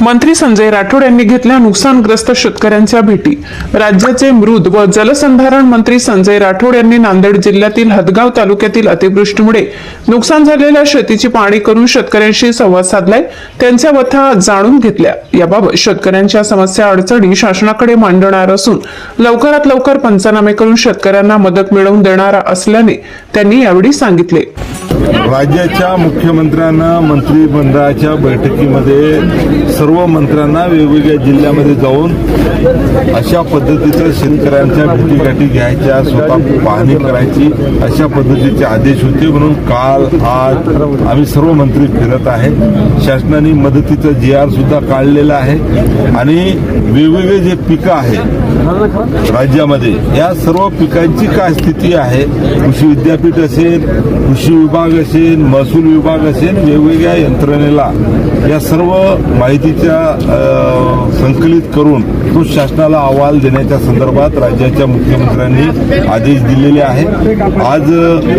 मंत्री संजय राठोड यांनी घेतल्या नुकसानग्रस्त शेतकऱ्यांच्या भेटी. राज्याचे मृद व जलसंधारण मंत्री संजय राठोड यांनी नांदेड जिल्ह्यातील हदगाव तालुक्यातील अतिवृष्टीमुळे नुकसान झालेल्या शेतीची पाहणी करून शेतकऱ्यांशी संवाद साधलाय. त्यांच्या व्यथा जाणून घेतल्या. याबाबत शेतकऱ्यांच्या समस्या अडचणी शासनाकडे मांडणार असून लवकरात लवकर पंचनामे करून शेतकऱ्यांना मदत मिळवून देणारा असल्याने त्यांनी यावेळी सांगितले. राज्याच्या मुख्यमंत्र्यांना मंत्रिमंडळाच्या बैठकीमध्ये सर्व मंत्र्यांना वेगवेगळ्या जिल्ह्यामध्ये जाऊन अशा पद्धतीचं शेतकऱ्यांच्या भेटीगाठी घ्यायच्या स्वतः पाहणी करायची अशा पद्धतीचे आदेश होते म्हणून काल आज आम्ही सर्व मंत्री फिरत आहे शासनाने मदतीचं जी आर सुद्धा काढलेलं आहे. आणि वेगवेगळे जे पिकं आहेत राज्यामध्ये या सर्व पिकांची काय स्थिती आहे? कृषी विद्यापीठ असेल कृषी विभाग असेल महसूल विभाग असेल वेगवेगळ्या यंत्रणेला या सर्व माहितीच्या संकलित करून तो शासनाला अहवाल देण्याच्या संदर्भात राज्याच्या मुख्यमंत्र्यांनी आदेश दिलेले आहे आज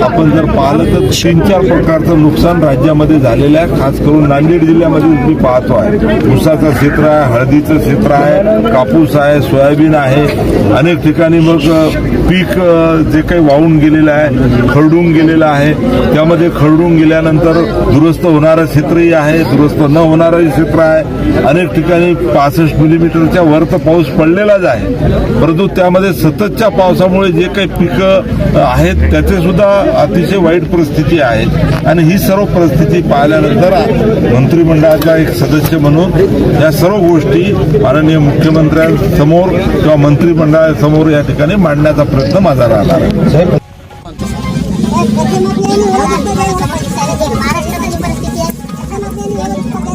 आपण जर पाहिलं तर तीन चार प्रकारचं नुकसान राज्यामध्ये झालेलं आहे. खास करून नांदेड जिल्ह्यामध्ये मी पाहतो आहे ऊसाचं क्षेत्र आहे हळदीचं क्षेत्र आहे कापूस आहे सोयाबीन आहे. अनेक ठिकाणी मग पीक जे काही वाहून गेलेलं आहे खरडून गेलेलं आहे त्यामध्ये खरडून गेल्यानंतर दुरुस्त होणारं क्षेत्रही आहे दुरुस्त न होणारंही क्षेत्र आहे. अनेक ठिकाणी पासष्ट मिलीमीटरच्या वर तर पाऊस पडलेलाच आहे. परंतु त्यामध्ये सततच्या पावसामुळे जे काही पिकं आहेत त्याचे सुद्धा अतिशय वाईट परिस्थिती आहे. आणि ही सर्व परिस्थिती पाहिल्यानंतर मंत्रिमंडळाचा एक सदस्य म्हणून या सर्व गोष्टी माननीय मुख्यमंत्र्यांसमोर किंवा मंत्रिमंडळासमोर या ठिकाणी मांडण्याचा प्रयत्न माझा राहणार आहे. महाराष्ट्राची परिस्थिती आहे